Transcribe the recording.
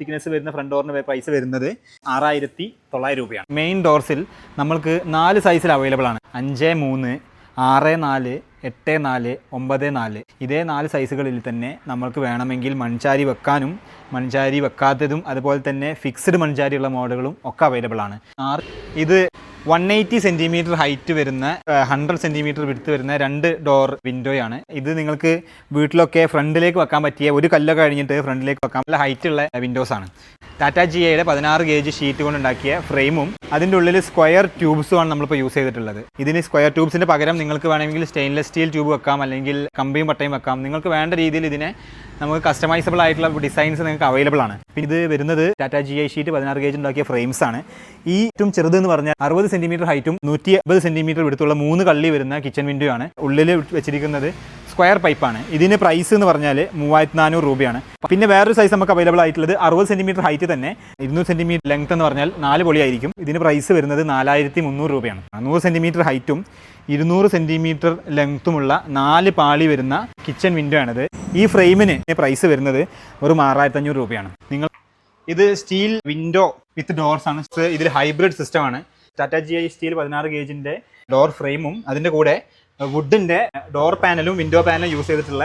Thickness വരുന്ന front ഡോറിന് price വരുന്നത് ആറായിരത്തി തൊള്ളായിരം രൂപയാണ്. മെയിൻ ഡോർസിൽ നമ്മൾക്ക് നാല് സൈസിൽ അവൈലബിൾ ആണ്. അഞ്ച് മൂന്ന് ആറ് നാല് എട്ട് നാല് ഒമ്പത് നാല്. ഇതേ നാല് സൈസുകളിൽ തന്നെ നമ്മൾക്ക് വേണമെങ്കിൽ മൺചാരി വെക്കാനും മൺചാരി വെക്കാത്തതും അതുപോലെ തന്നെ ഫിക്സ്ഡ് മൺചാരിയുള്ള മോഡലുകളും ഒക്കെ അവൈലബിൾ ആണ്. ഇത് വൺ എയ്റ്റി സെന്റിമീറ്റർ ഹൈറ്റ് വരുന്ന ഹൺഡ്രഡ് സെന്റിമീറ്റർ വിടുത്ത് വരുന്ന രണ്ട് ഡോർ വിൻഡോയാണ് ഇത് നിങ്ങൾക്ക് വീട്ടിലൊക്കെ ഫ്രണ്ടിലേക്ക് വെക്കാൻ പറ്റിയ ഒരു കല്ലൊക്കെ കഴിഞ്ഞിട്ട് ഫ്രണ്ടിലേക്ക് വെക്കാൻ നല്ല ഹൈറ്റ് ഉള്ള വിൻഡോസ് ആണ്. ടാറ്റ ജി ഐയുടെ പതിനാറ് ജി ഷീറ്റ് കൊണ്ട് ഉണ്ടാക്കിയ ഫ്രെയിമും അതിന്റെ ഉള്ളിൽ സ്ക്വയർ ട്യൂബ്സും ആണ് നമ്മളിപ്പോൾ യൂസ് ചെയ്തിട്ടുള്ളത്. ഇതിന് സ്ക്വയർ ട്യൂബ്സിന്റെ പകരം നിങ്ങൾക്ക് വേണമെങ്കിൽ സ്റ്റെയിൻലെസ് സ്റ്റീൽ ട്യൂബ് വെക്കാം അല്ലെങ്കിൽ കമ്പിയും പട്ടയും വെക്കാം. നിങ്ങൾക്ക് വേണ്ട രീതിയിൽ ഇതിനെ നമുക്ക് കസ്റ്റമൈസബിൾ ആയിട്ടുള്ള ഡിസൈൻസ് നിങ്ങൾക്ക് അവൈലബിൾ ആണ്. പിന്നെ ഇത് വരുന്നത് ടാറ്റ ജി ഐ ഷീറ്റ് പതിനാറ് കെ ജി ഉണ്ടാക്കിയ ഫ്രെയിംസ് ആണ്. ഈ ഏറ്റവും ചെറുത് എന്ന് പറഞ്ഞാൽ അറുപത് സെന്റിമീറ്റർ ഹൈറ്റും നൂറ്റി അമ്പത് സെന്റിമീറ്റർ വിടുത്തുള്ള മൂന്ന് കള്ളി വരുന്ന കിച്ചൺ വിൻഡോ ആണ്. ഉള്ളിൽ വെച്ചിരിക്കുന്നത് സ്ക്വയർ പൈപ്പാണ്. ഇതിന് പ്രൈസ് എന്ന് പറഞ്ഞാൽ മൂവായിരത്തി നാനൂറ് രൂപയാണ്. പിന്നെ വേറൊരു സൈസ് നമുക്ക് അവൈലബിൾ ആയിട്ടുള്ളത് അറുപത് സെന്റിമീറ്റർ ഹൈറ്റ് തന്നെ. ഇരുന്നൂറ് സെന്റിമീറ്റർ ലെങ്ത് എന്ന് പറഞ്ഞാൽ നാല് പൊളിയായിരിക്കും ഇതിന് പ്രൈസ് വരുന്നത് നാലായിരത്തി മുന്നൂറ് രൂപയാണ് നൂറ് സെന്റിമീറ്റർ ഹൈറ്റും ഇരുന്നൂറ് സെന്റിമീറ്റർ ലെങ്ത്തുമുള്ള നാല് പാളി വരുന്ന കിച്ചൺ വിൻഡോ ആണിത്. ഈ ഫ്രെയിമിന് പ്രൈസ് വരുന്നത് ഒരു ആറായിരത്തി അഞ്ഞൂറ് രൂപയാണ്. നിങ്ങൾ ഇത് സ്റ്റീൽ വിൻഡോ വിത്ത് ഡോർസ് ആണ്. ഇതിൽ ഹൈബ്രിഡ് സിസ്റ്റമാണ് ടാറ്റ ജി ഐ സ്റ്റീൽ പതിനാറ് ഗേജിന്റെ ഡോർ ഫ്രെയിമും അതിന്റെ കൂടെ വുഡിന്റെ ഡോർ പാനലും വിൻഡോ പാനലും യൂസ് ചെയ്തിട്ടുള്ള